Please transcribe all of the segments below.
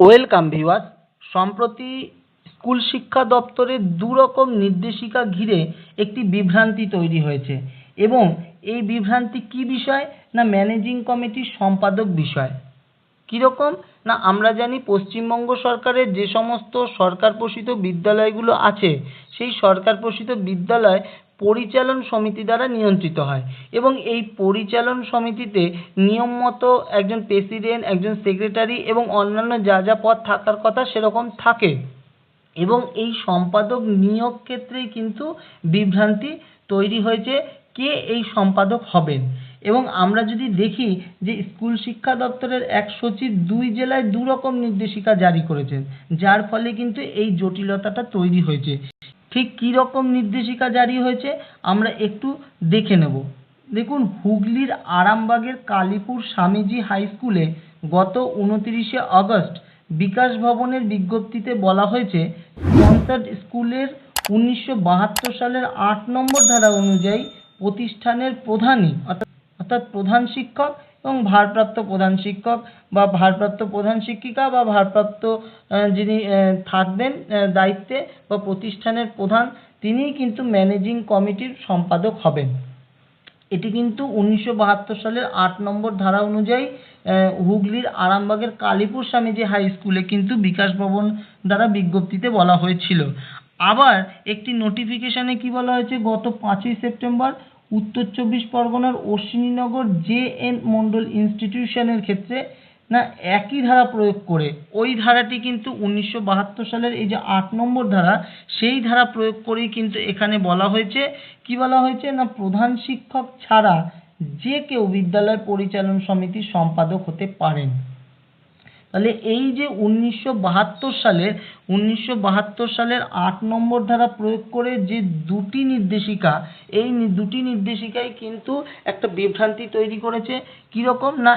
Welcome viewers. সম্প্রতি school শিক্ষা দপ্তরের দুরকম নির্দেশিকা ঘিরে একটি বিভ্রান্তি তৈরি হয়েছে। এবং এই বিভ্রান্তি কী বিষয় না ম্যানেজিং কমিটির সম্পাদক বিষয়? কীরকম? না আমরা জানি পশ্চিমবঙ্গ সরকারের যে সমস্ত সরকার পোষিত বিদ্যালয়গুলো আছে, সেই সরকার পোষিত বিদ্যালয় পরিচালন সমিতি দ্বারা নিয়ন্ত্রিত হয় এবং এই পরিচালন সমিতিতে নিয়ম মতো একজন প্রেসিডেন্ট, একজন সেক্রেটারি এবং অন্যান্য যা যা পদ থাকার কথা সেরকম থাকে। এবং এই সম্পাদক নিয়োগ ক্ষেত্রেই কিন্তু বিভ্রান্তি তৈরি হয়েছে কে এই সম্পাদক হবেন। এবং আমরা যদি দেখি যে স্কুল শিক্ষা দপ্তরের এক সচিব দুই জেলায় দু রকম নির্দেশিকা জারি করেছেন, যার ফলে কিন্তু এই জটিলতাটা তৈরি হয়েছে। ঠিক কী রকম নির্দেশিকা জারি হয়েছে আমরা একটু দেখে নেব। দেখুন, হুগলির আরামবাগের কালীপুর স্বামীজি হাই স্কুলে গত উনতিরিশে আগস্ট বিকাশ ভবনের বিজ্ঞপ্তিতে বলা হয়েছে স্পন্সার্ড স্কুলের উনিশশো বাহাত্তর সালের আট নম্বর ধারা অনুযায়ী প্রতিষ্ঠানের প্রধানই অর্থাৎ প্রধান শিক্ষক এবং ভারপ্রাপ্ত প্রধান শিক্ষক বা ভারপ্রাপ্ত প্রধান শিক্ষিকা বা ভারপ্রাপ্ত যিনি থাকবেন দায়িত্বে বা প্রতিষ্ঠানের প্রধান, তিনিই কিন্তু ম্যানেজিং কমিটির সম্পাদক হবেন। এটি কিন্তু উনিশশো বাহাত্তর সালের আট নম্বর ধারা অনুযায়ী হুগলির আরামবাগের কালীপুর স্বামীজি হাই স্কুলে কিন্তু বিকাশ ভবন দ্বারা বিজ্ঞপ্তিতে বলা হয়েছিল। আবার একটি নোটিফিকেশনে কি বলা হয়েছে? গত পাঁচই সেপ্টেম্বর উত্তর চব্বিশ পরগনার অশ্বিনীনগর জে এন মন্ডল ইনস্টিটিউশনের ক্ষেত্রে না একই ধারা প্রয়োগ করে। ওই ধারাটি কিন্তু উনিশশো বাহাত্তর সালের এই যে আট নম্বর ধারা, সেই ধারা প্রয়োগ করেই কিন্তু এখানে বলা হয়েছে। কি বলা হয়েছে? না, প্রধান শিক্ষক ছাড়া যে কেউ বিদ্যালয় পরিচালন সমিতির সম্পাদক হতে পারেন। তাহলে এই যে উনিশশো সালের উনিশশো সালের আট নম্বর ধারা প্রয়োগ করে যে দুটি নির্দেশিকা, এই দুটি নির্দেশিকাই কিন্তু একটা বিভ্রান্তি তৈরি করেছে। কীরকম? না,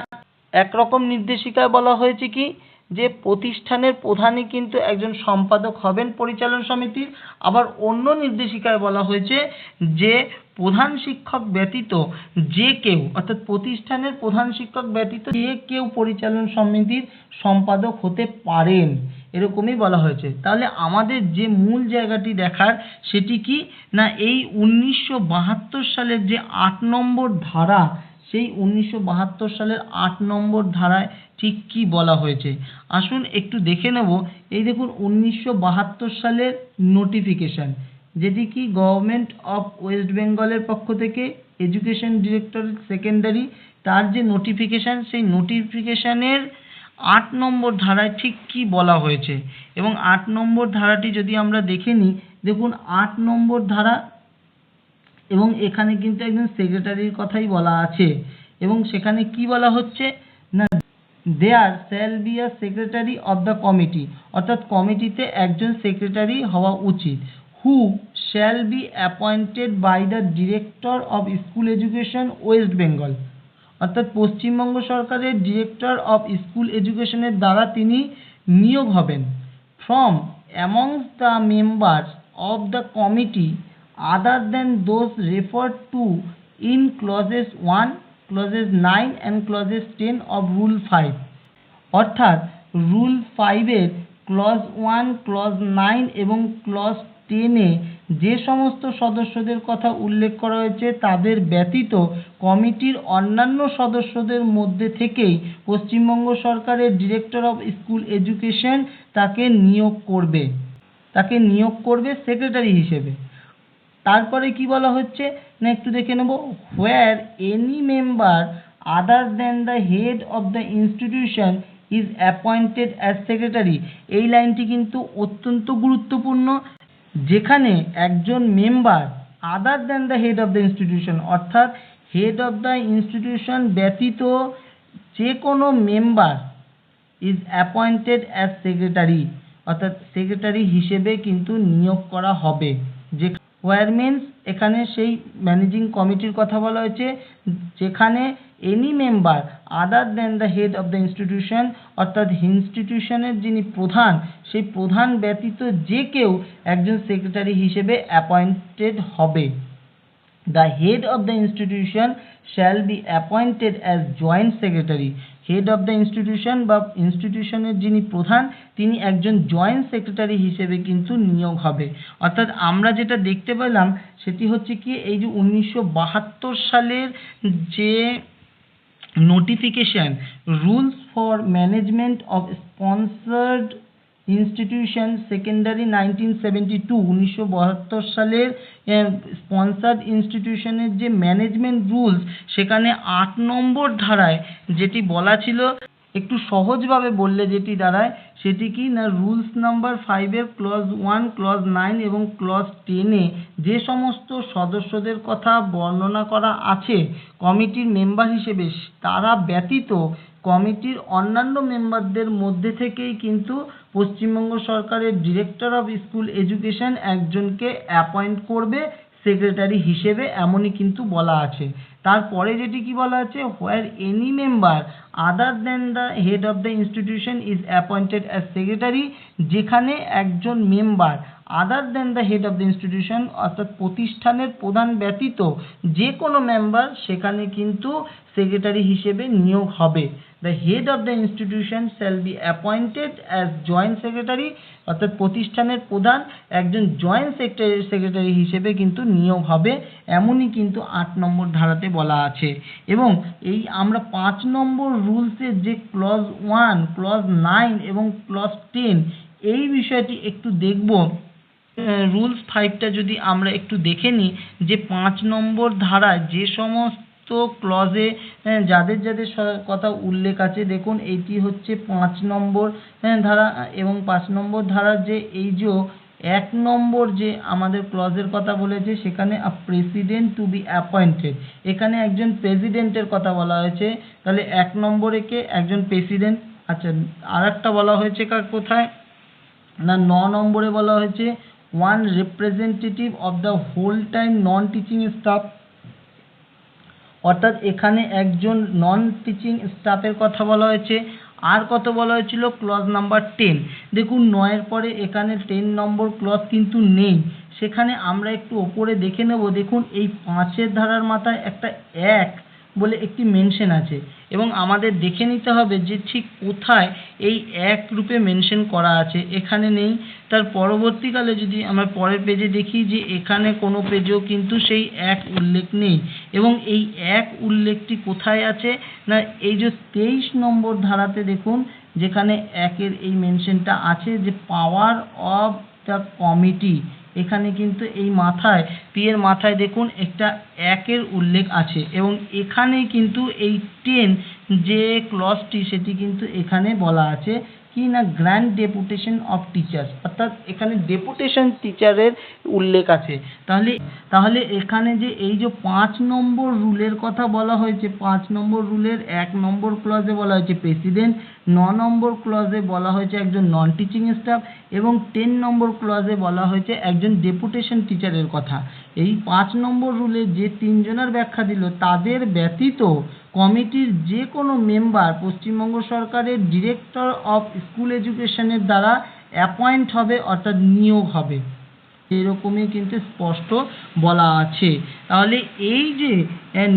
একরকম নির্দেশিকায় বলা হয়েছে কি? যে প্রতিষ্ঠানের প্রধানই কিন্তু একজন সম্পাদক হবেন পরিচালন সমিতির। আবার অন্য নির্দেশিকায় বলা হয়েছে যে প্রধান শিক্ষক ব্যতীত যে কেউ, অর্থাৎ প্রতিষ্ঠানের প্রধান শিক্ষক ব্যতীত যে কেউ পরিচালন সমিতির সম্পাদক হতে পারেন, এরকমই বলা হয়েছে। তাহলে আমাদের যে মূল জায়গাটি দেখার সেটি কি? না, এই উনিশশো বাহাত্তর সালের যে আট নম্বর ধারা, সেই উনিশশো বাহাত্তর সালের আট নম্বর ধারায় ঠিক কি বলা হয়েছে? আসুন একটু দেখে নেব। এই দেখুন, উনিশশো বাহাত্তর সালের নোটিফিকেশন যেটি কি গভর্নমেন্ট অফ ওয়েস্ট বেঙ্গলের পক্ষ থেকে এডুকেশন ডিরেক্টর সেকেন্ডারি তার যে নোটিফিকেশন সেই নোটিফিকেশনের আট নম্বর ধারায় ঠিক কি বলা হয়েছে? এবং আট নম্বর ধারাটি যদি আমরা দেখে নিই, দেখুন, আট নম্বর ধারা এবং এখানে কিন্তু একজন সেক্রেটারির কথাই বলা আছে। এবং সেখানে কি বলা হচ্ছে? There shall be a secretary of the committee অর্থাৎ কমিটিতে একজন সেক্রেটারি হওয়া উচিত। Who shall be appointed by the director of school education West Bengal অর্থাৎ পশ্চিমবঙ্গ সরকারের ডিরেক্টর অফ স্কুল এডুকেশনের দ্বারা তিনি নিয়োগ হবেন। From amongst the members of the committee other than those referred to in clauses 1, clauses 9 and clauses 10 of rule 5 অর্থাৎ rule ফাইভের clause one clause nine এবং ক্লজ টেনে যে সমস্ত সদস্যদের কথা উল্লেখ করা হয়েছে, তাদের ব্যতীত কমিটির অন্যান্য সদস্যদের মধ্যে থেকেই পশ্চিমবঙ্গ সরকারের ডিরেক্টর অফ স্কুল এডুকেশন তাকে নিয়োগ করবে। তাকে নিয়োগ করবে সেক্রেটারি হিসেবে। তারপরে কি বলা হচ্ছে? না, একটু দেখে নেব। Where any member other than the head of the institution is appointed as secretary এই লাইনটি কিন্তু অত্যন্ত গুরুত্বপূর্ণ। যেখানে একজন member other than the head of the institution অর্থাৎ হেড অফ দ্য ইনস্টিটিউশন ব্যতীত যে কোনো member is appointed as secretary অর্থাৎ সেক্রেটারি হিসেবে কিন্তু নিয়োগ করা হবে। যে হোয়ার এখানে সেই ম্যানেজিং কমিটির কথা বলা হয়েছে, যেখানে any member other than the head of the institution অর্থাৎ ইনস্টিটিউশনের যিনি প্রধান, সেই প্রধান ব্যতীত যে কেউ একজন সেক্রেটারি হিসেবে অ্যাপয়েন্টেড হবে The head of the institution shall be appointed as joint secretary. Head of the institution বা ইনস্টিটিউশনের যিনি প্রধান, তিনি একজন জয়েন্ট সেক্রেটারি হিসেবে কিন্তু নিয়োগ হবে। অর্থাৎ আমরা যেটা দেখতে পেলাম, সেটি হচ্ছে কি, এই যে উনিশশো বাহাত্তর সালের যে notification rules for management of sponsored institution secondary nineteen seventy two উনিশশো বাহাত্তর সালের স্পন্সার্ড ইনস্টিটিউশনের যে ম্যানেজমেন্ট রুলস সেখানে আট নম্বর ধারায় যেটি বলা ছিল, একটু সহজভাবে বললে যেটি দাঁড়ায়, সেটি কি না রুলস নাম্বার ফাইভের ক্লজ ওয়ান ক্লজ নাইন এবং ক্লজ টেনে যে সমস্ত সদস্যদের কথা বর্ণনা করা আছে, কমিটির মেম্বার হিসেবে তারা ব্যতীত কমিটির অন্যান্য মেম্বারদের মধ্যে থেকেই কিন্তু পশ্চিমবঙ্গ সরকারের ডিরেক্টর অফ স্কুল এডুকেশন একজনকে অ্যাপয়েন্ট করবে সেক্রেটারি হিসেবে এমনই কিন্তু বলা আছে। তারপরে যেটি কি বলা আছে where any member other than the head of the institution is appointed as secretary যেখানে একজন member other than the head of the institution অর্থাৎ প্রতিষ্ঠানের প্রধান ব্যতীত যে কোনো মেম্বার সেখানে কিন্তু সেক্রেটারি হিসেবে নিয়োগ হবে। The head of the institution shall be appointed as joint secretary অর্থাৎ প্রতিষ্ঠানের প্রধান একজন জয়েন্ট সেক্রেটারি সেক্রেটারি হিসেবে কিন্তু নিয়োগ হবে, এমনই কিন্তু আট নম্বর ধারাতে বলা আছে। এবং এই আমরা পাঁচ নম্বর রুলসের যে ক্লজ ওয়ান ক্লজ নাইন এবং ক্লজ টেন এই বিষয়টি একটু দেখব। রুলস ফাইভটা যদি আমরা একটু দেখে নিই, যে পাঁচ নম্বর ধারায় যে সমস্ত ক্লজে যাদের যাদের কথা উল্লেখ আছে, দেখুন এইটি হচ্ছে পাঁচ নম্বর ধারা, এবং পাঁচ নম্বর ধারার যে এই যে এক নম্বর যে আমাদের ক্লজের কথা বলেছে, সেখানে প্রেসিডেন্ট টু বি অ্যাপয়েন্টেড এখানে একজন প্রেসিডেন্টের কথা বলা হয়েছে। তাহলে এক নম্বরে কে একজন প্রেসিডেন্ট আচ্ছা আর একটা বলা হয়েছে কার কোথায়? না, ন নম্বরে বলা হয়েছে। Representative of the whole time non teaching staff অর্থাৎ এখানে একজন নন টিচিং স্টাফের কথা বলা হয়েছে। আর কত বলা হয়েছিল? ক্লজ নাম্বার টেন দেখুন, নয়ের পরে এখানে টেন নম্বর ক্লজ কিন্তু নেই। সেখানে আমরা একটু ওপরে দেখে নেব। দেখুন, এই পাঁচের ধারার মাথায় একটা এক বলে একটি মেনশন আছে। এবং আমাদের দেখে নিতে হবে যে ঠিক কোথায় এই এক রূপে মেনশন করা আছে। এখানে নেই। তার পরবর্তীকালে যদি আমরা পরের পেজে দেখি যে এখানে কোনো পেজেও কিন্তু সেই এক উল্লেখ নেই। এবং এই এক উল্লেখটি কোথায় আছে? না, এই যে তেইশ নম্বর ধারাতে দেখুন, যেখানে একের এই মেনশনটা আছে যে পাওয়ার অফ দ্য কমিটি এখানে কিন্তু এই মাথায় পি এর মাথায় দেখুন একটা একের উল্লেখ আছে এবং এখানে কিন্তু এই টেন যে ক্লসটি সেটি কিন্তু এখানে বলা আছে। কি না গ্র্যান্ড ডেপুটেশন অফ টিচার্স অর্থাৎ এখানে ডেপুটেশন টিচারের উল্লেখ আছে। তাহলে তাহলে এখানে যে এই যে পাঁচ নম্বর রুলের কথা বলা হয়েছে, পাঁচ নম্বর রুলের এক নম্বর ক্লজে বলা হয়েছে প্রেসিডেন্ট ন নম্বর ক্লজে বলা হয়েছে একজন নন টিচিং স্টাফ এবং টেন নম্বর ক্লজে বলা হয়েছে একজন ডেপুটেশন টিচারের কথা। এই পাঁচ নম্বর রুলে যে তিনজনের ব্যাখ্যা দিল, তাদের ব্যতীত কমিটির যে কোনো মেম্বার পশ্চিমবঙ্গ সরকারের ডিরেক্টর অফ স্কুল এডুকেশনের দ্বারা অ্যাপয়েন্ট হবে, অর্থাৎ নিয়োগ হবে। এরকমই কিন্তু স্পষ্ট বলা আছে। তাহলে এই যে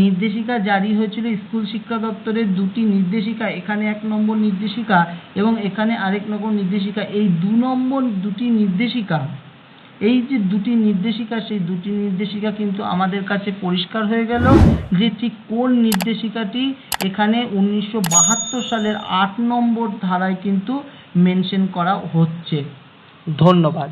নির্দেশিকা জারি হয়েছিল স্কুল শিক্ষা দপ্তরের দুটি নির্দেশিকা, এখানে এক নম্বর নির্দেশিকা এবং এখানে আরেক নম্বর নির্দেশিকা, এই দু নম্বর দুটি নির্দেশিকা এই যে দুটি নির্দেশিকা, সেই দুটি নির্দেশিকা কিন্তু আমাদের কাছে পরিষ্কার হয়ে গেল যে ঠিক কোন নির্দেশিকাটি এখানে উনিশশো বাহাত্তর সালের আট নম্বর ধারায় কিন্তু মেনশন করা হচ্ছে। ধন্যবাদ।